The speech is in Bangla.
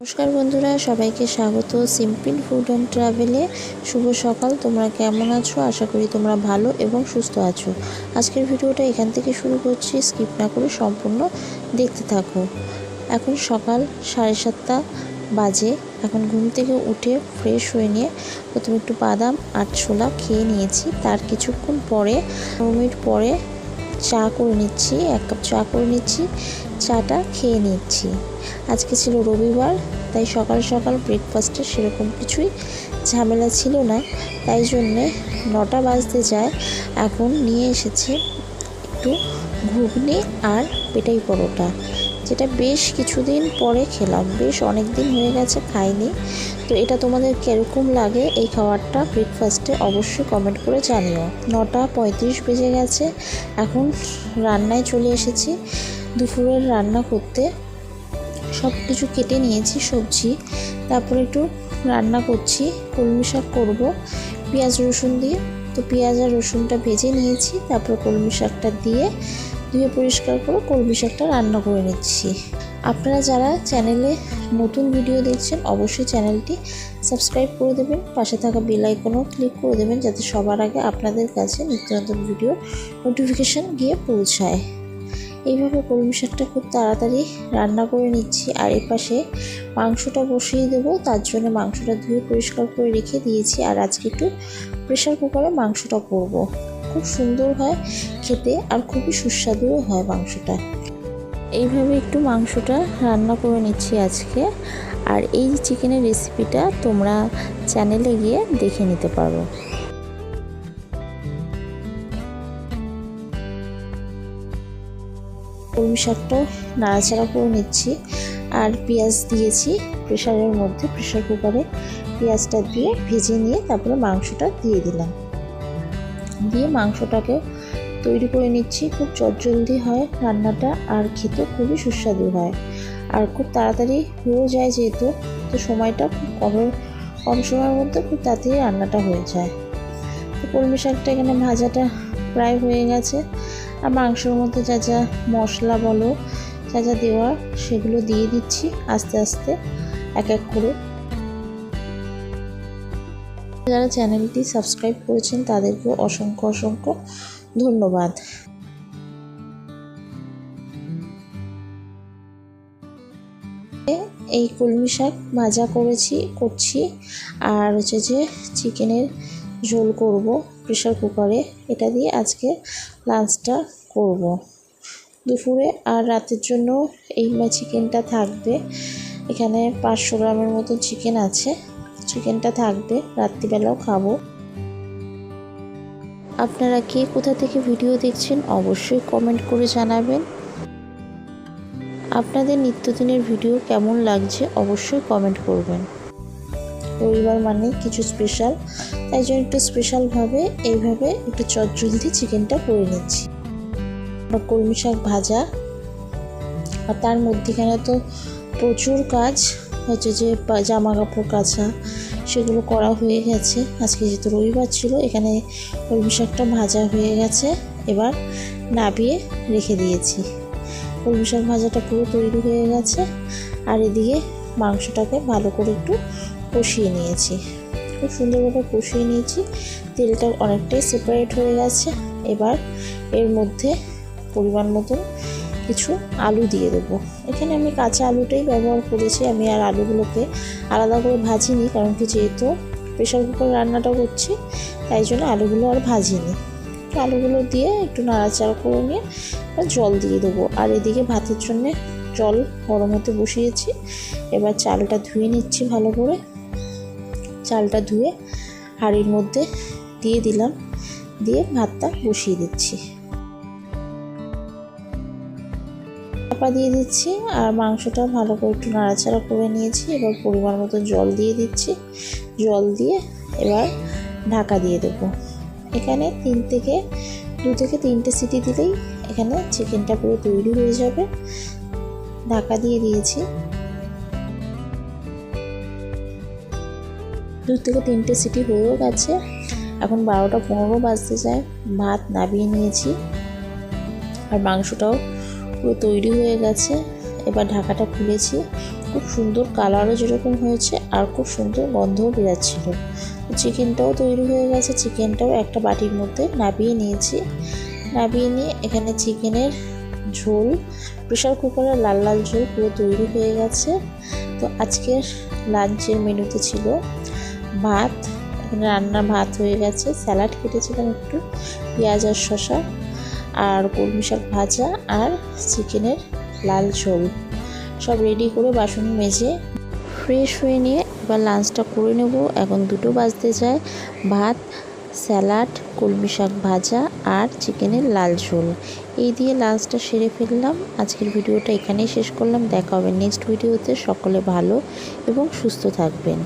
নমস্কার বন্ধুরা, সবাইকে স্বাগত সিম্পল ফুড অ্যান্ড ট্রাভেলে শুভ সকাল, তোমরা কেমন আছো? আশা করি তোমরা ভালো এবং সুস্থ আছো। আজকের ভিডিওটা এখান থেকে শুরু করছি, স্কিপ না করে সম্পূর্ণ দেখতে থাকো। এখন সকাল সাড়ে সাতটা বাজে, এখন ঘুম থেকে উঠে ফ্রেশ হয়ে নিয়ে প্রথমে একটু বাদাম আর ছোলা খেয়ে নিয়েছি। তার কিছুক্ষণ পরে পনেরো মিনিট পরে চা করে নিচ্ছি, এক কাপ চা করে নিচ্ছি। চাটা খেয়ে নিচ্ছি। আজকে ছিল রবিবার, তাই সকাল সকাল ব্রেকফাস্টে সেরকম কিছুই ঝামেলা ছিল না। তাই জন্যে নটা বাজতে যায়। এখন নিয়ে এসেছে একটু ঘুগনি আর পেটাই পরোটা, যেটা বেশ কিছুদিন পরে খেলাম। বেশ অনেক দিন হয়ে গেছে, খাইনি। তো এটা তোমাদের কীরকম লাগে এই খাবারটা ব্রেকফাস্টে অবশ্যই কমেন্ট করে জানিও। নটা পঁয়ত্রিশ বেজে গেছে, এখন রান্নায় চলে এসেছি। দুপুরের রান্না করতে সব কিছু কেটে নিয়েছি, সবজি। তারপরে একটু রান্না করছি, কলমি শাক করব, পেঁয়াজ রসুন দিয়ে। তো পেঁয়াজ আর রসুনটা ভেজে নিয়েছি, তারপর কলমি শাকটা দিয়ে ধুয়ে পরিষ্কার করে কলমি শাকটা রান্না করে নিচ্ছি। আপনারা যারা চ্যানেলে নতুন ভিডিও দেখছেন, অবশ্যই চ্যানেলটি সাবস্ক্রাইব করে দেবেন, পাশে থাকা বেল আইকনও ক্লিক করে দেবেন, যাতে সবার আগে আপনাদের কাছে নিত্য নতুন ভিডিও নোটিফিকেশান গিয়ে পৌঁছায়। এইভাবে কলমি শাকটা খুব তাড়াতাড়ি রান্না করে নিচ্ছি। আর এপাশে মাংসটা বসিয়ে দেবো, তার জন্য মাংসটা ধুয়ে পরিষ্কার করে রেখে দিয়েছি। আর আজকে একটু প্রেশার কুকারে মাংসটা করব। খুব সুন্দর হয় খেতে আর খুবই সুস্বাদুও হয় মাংসটা। এইভাবে একটু মাংসটা রান্না করে নিচ্ছি আজকে। আর এই চিকেনের রেসিপিটা তোমরা চ্যানেলে গিয়ে দেখে নিতে পারো। কলমি শাকটাও নাড়াচাড়া করে নিচ্ছি আর পেঁয়াজ দিয়েছি প্রেশারের মধ্যে, প্রেশার কুকারে পেঁয়াজটা দিয়ে ভেজে নিয়ে তারপরে মাংসটা দিয়ে দিলাম। দিয়ে মাংসটাকে তৈরি করে নিচ্ছি, খুব চটজলদি হয় রান্নাটা আর খেতে খুবই সুস্বাদু হয়। আর খুব তাড়াতাড়ি হয়েও যায় যেহেতু, তো সময়টা খুব কমের কম সময়ের মধ্যে খুব তাড়াতাড়ি রান্নাটা হয়ে যায়। তো কলমি শাকটা এখানে ভাজাটা প্রায় হয়ে গেছে। আর মাংসর মধ্যে যা যা মশলা বলো, যা যা দেওয়া, সেগুলো দিয়ে দিচ্ছি আস্তে আস্তে, এক এক করে। যারা চ্যানেলটি সাবস্ক্রাইব করেছেন, তাদেরকেও অসংখ্য অসংখ্য ধন্যবাদ। এই কলমি শাক ভাজা করেছি, করছি, আর হচ্ছে যে চিকেনের ঝোল করব প্রেশার কুকারে। এটা দিয়ে আজকে লাঞ্চটা করব। দুপুরে আর রাতের জন্য এই চিকেনটা থাকবে। এখানে পাঁচশো গ্রামের মতো চিকেন আছে। চিকেনটা থাকবে, রাত্রিবেলাও খাব। আপনারা কে কোথা থেকে ভিডিও দেখছেন অবশ্যই কমেন্ট করে জানাবেন। আপনাদের নিত্যদিনের ভিডিও কেমন লাগছে অবশ্যই কমেন্ট করবেন। রবিবার মানে কিছু স্পেশাল তাই জন্য একটু স্পেশালভাবে এইভাবে একটু চটজলদি চিকেনটা করে নিচ্ছি। কলমি শাক ভাজা। আর তার মধ্যেখানে তো প্রচুর কাজ। হচ্ছে যে জামা কাপড় কাচা, সেগুলো করা হয়ে গেছে। আজকে যেহেতু রবিবার ছিল, এখানে কলমি শাকটা ভাজা হয়ে গেছে। এবার নাবিয়ে রেখে দিয়েছি। কলমি শাক ভাজাটা পুরো তৈরি হয়ে গেছে। আর এদিকে মাংসটাকে ভালো করে একটু কষিয়ে নিয়েছি। খুব সুন্দরভাবে কষিয়ে নিয়েছি। তেলটা অনেকটাই সেপারেট হয়ে গেছে। এবার এর মধ্যে পরিমাণ মতন কিছু আলু দিয়ে দেবো। এখানে আমি কাঁচা আলুটাই ব্যবহার করেছি। আমি আর আলুগুলোকে আলাদা করে ভাজিনি, কারণ কি যেহেতু প্রেশার কুকার রান্নাটা করছি, তাই জন্য আলুগুলো আর ভাজিনি। আলুগুলো দিয়ে একটু নাড়াচাড়া করে নিয়ে জল দিয়ে দেবো। আর এদিকে ভাতের জন্যে জল গরম হতে বসিয়েছি। এবার চালটা ধুয়ে নিচ্ছি ভালো করে। চালটা ধুয়ে হাঁড়ির মধ্যে দিয়ে দিলাম। দিয়ে ভাতটা বসিয়ে দিচ্ছি। চাপা দিয়ে দিচ্ছি আর মাংসটা ভালো করে একটু নাড়াচাড়া করে নিয়েছি। এবার পরিমাণ মতো জল দিয়ে দিচ্ছি। জল দিয়ে এবার ঢাকা দিয়ে দেবো। এখানে তিন থেকে, দু থেকে তিনটে সিটি দিলেই এখানে চিকেনটা পুরো তৈরি হয়ে যাবে। ঢাকা দিয়ে দিয়েছি। দু থেকে তিনটে সিটি হয়েও গেছে। এখন বারোটা পনেরো বাজতে যায়। ভাত নাবিয়ে নিয়েছি। আর মাংসটাও পুরো তৈরি হয়ে গেছে। এবার ঢাকাটা খুলেছি। খুব সুন্দর কালারও যেরকম হয়েছে আর খুব সুন্দর গন্ধও বেরাচ্ছিল। চিকেনটাও তৈরি হয়ে গেছে। চিকেনটাও একটা বাটির মধ্যে নাবিয়ে নিয়েছি। নাবিয়ে নিয়ে এখানে চিকেনের ঝোল প্রেশার কুকারে লাল লাল ঝোল পুরো তৈরি হয়ে গেছে। তো আজকের লাঞ্চের মেনুতে ছিল ভাত রান্নার ভাত হয়ে গেছে, স্যালাড কেটেছিলাম একটু, পেঁয়াজ আর শসা, আর কলমি শাক ভাজা আর চিকেনের লাল ঝোল। সব রেডি করে বাসন মেজে ফ্রেশ হয়ে নিয়ে এবার লাঞ্চটা করে নেব। এখন দুটো বাজতে যায়, ভাত, স্যালাড কলমি শাক ভাজা আর চিকেনের লাল ঝোল। এই দিয়ে লাঞ্চটা সেরে ফেললাম। আজকের ভিডিওটা এখানেই শেষ করলাম। দেখা হবে নেক্সট ভিডিওতে সকলে ভালো এবং সুস্থ থাকবেন।